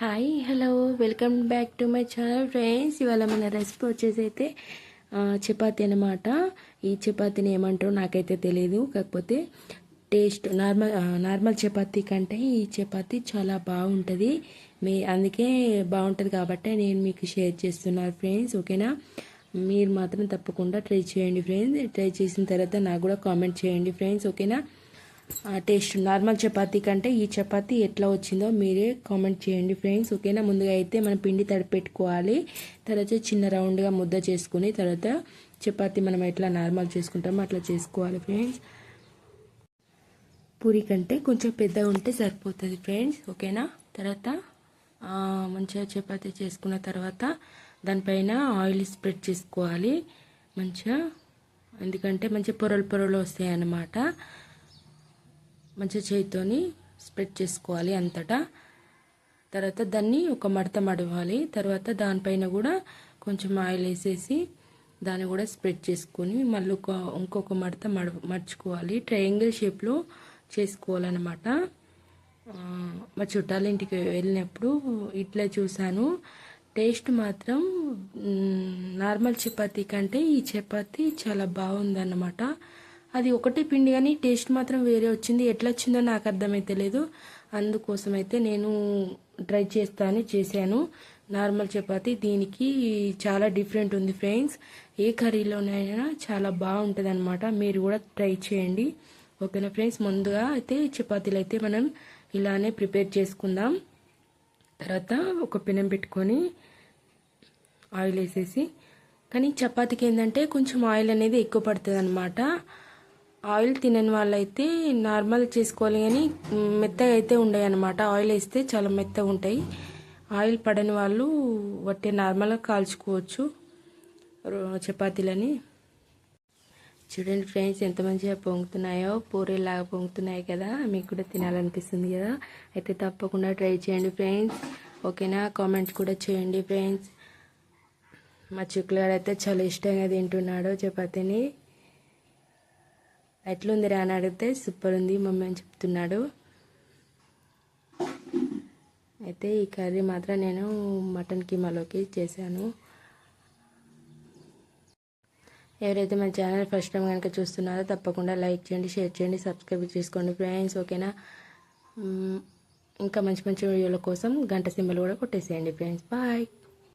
Hi hello welcome back to my channel friends ఇవాళ మన recipe వచ్చేసి అయితే చపాతి అనమాట ఈ చపాతీని ఏమంటారో నాకైతే తెలియదు కాకపోతే టేస్ట్ నార్మల్ నార్మల్ చపాతీ కంటే ఈ చపాతీ చాలా బాగుంటుంది. మీ అందుకే బాగుంటుంది కాబట్టి నేను మీకు షేర్ చేస్తున్నాను ఫ్రెండ్స్ ఓకేనా? మీరు మాత్రం తప్పకుండా ట్రై చేయండి ఫ్రెండ్స్ ట్రై చేసిన తర్వాత నాకు కూడా కామెంట్ చేయండి ఫ్రెండ్స్ ఓకేనా? టేస్ట్ నార్మల్ చపాతీ కంటే ఈ చపాతీ ఎట్లా వచ్చిందో మీరే కామెంట్ చేయండి ఫ్రెండ్స్ ఓకేనా? ముందుగా అయితే మనం పిండి తడిపెట్టుకోవాలి తర్వాత చిన్న రౌండ్గా ముద్ద చేసుకుని తర్వాత చపాతీ మనం ఎట్లా నార్మల్ చేసుకుంటామో అట్లా చేసుకోవాలి ఫ్రెండ్స్. పూరి కంటే కొంచెం పెద్దగా ఉంటే సరిపోతుంది ఫ్రెండ్స్ ఓకేనా? తర్వాత మంచిగా చపాతీ చేసుకున్న తర్వాత దానిపైన ఆయిల్ స్ప్రెడ్ చేసుకోవాలి మంచిగా. ఎందుకంటే మంచిగా పొరలు పొరలు వస్తాయి అన్నమాట మంచిగా చేతితోని స్ప్రెడ్ చేసుకోవాలి అంతటా. తర్వాత దాన్ని ఒక మడత మడవాలి. తర్వాత దానిపైన కూడా కొంచెం ఆయిల్ వేసేసి దాన్ని కూడా స్ప్రెడ్ చేసుకొని మళ్ళీ ఒక ఇంకొక మడత మడ మర్చుకోవాలి ట్రయాంగిల్ షేప్లో చేసుకోవాలన్నమాట. మా చుట్టాలింటికి వెళ్ళినప్పుడు ఇట్లా చూశాను. టేస్ట్ మాత్రం నార్మల్ చపాతీ కంటే ఈ చపాతీ చాలా బాగుందన్నమాట. అది ఒకటే పిండి కానీ టేస్ట్ మాత్రం వేరే వచ్చింది. ఎట్లా వచ్చిందో నాకు అర్థమైతే లేదు అందుకోసం అయితే నేను ట్రై చేస్తాను చేశాను. నార్మల్ చపాతి దీనికి చాలా డిఫరెంట్ ఉంది ఫ్రెండ్స్. ఏ కర్రీలోనైనా చాలా బాగుంటుంది అనమాట మీరు కూడా ట్రై చేయండి. ఓకేనా ఫ్రెండ్స్? ముందుగా అయితే చపాతీలు అయితే మనం ఇలానే ప్రిపేర్ చేసుకుందాం. తర్వాత ఒక పెనం పెట్టుకొని ఆయిల్ వేసేసి కానీ చపాతీకి ఏంటంటే కొంచెం ఆయిల్ అనేది ఎక్కువ పడుతుంది అనమాట ఆయిల్ తినని వాళ్ళైతే నార్మల్ చేసుకోవాలి కానీ మెత్తగా అయితే ఉండవు అనమాట ఆయిల్ వేస్తే చాలా మెత్తగా ఉంటాయి. ఆయిల్ పడని వాళ్ళు వట్టే నార్మల్గా కాల్చుకోవచ్చు. రో- చపాతీలని. చూడండి ఫ్రెండ్స్ ఎంత మంచిగా పొంగుతున్నాయో పూరీలాగా పొంగుతున్నాయి కదా. మీకు కూడా తినాలనిపిస్తుంది కదా. అయితే తప్పకుండా ట్రై చేయండి ఫ్రెండ్స్. ఓకేనా? కామెంట్ కూడా చేయండి ఫ్రెండ్స్. మా చిక్కులు అయితే చాలా ఇష్టంగా తింటున్నాడు చపాతీని. ఎట్లుందిరా అని అడిగితే సూపర్ ఉంది మమ్మీ అని చెప్తున్నాడు. అయితే ఈ కర్రీ మాత్రం నేను మటన్ కీమాలోకి చేశాను. ఎవరైతే మన ఛానల్ ఫస్ట్ టైం కనుక చూస్తున్నారో తప్పకుండా లైక్ చేయండి షేర్ చేయండి సబ్స్క్రైబ్ చేసుకోండి ఫ్రెండ్స్ ఓకేనా? ఇంకా మంచి మంచి వీడియోల కోసం గంట సింబల్ కూడా కొట్టేసేయండి ఫ్రెండ్స్. బాయ్!